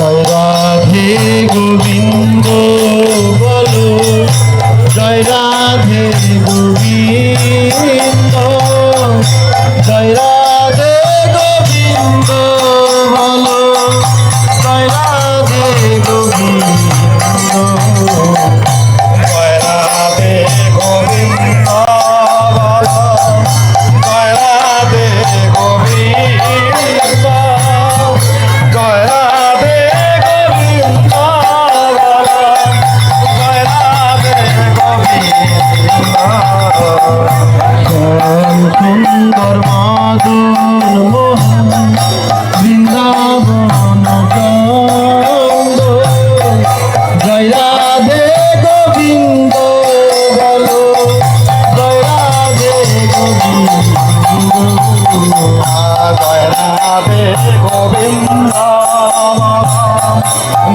জয় রাধে গোবিন্দ বলো। জয় রাধে গোবিন্দ জয় রাধে গোবিন্দ বলো। জয় রাধে গোবিন্দ।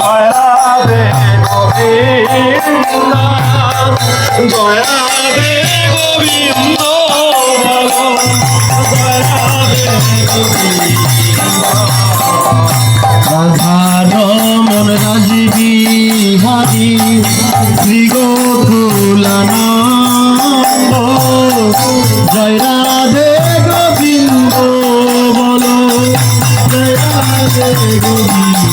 দয়াবে গোবিন্দ দয়াবে গোবিন্দ মন রাজবি হারি জয় Radhe Govinda. Govinda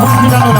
Bunu bir daha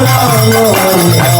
Oh,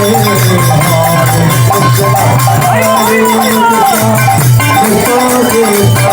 Thank you.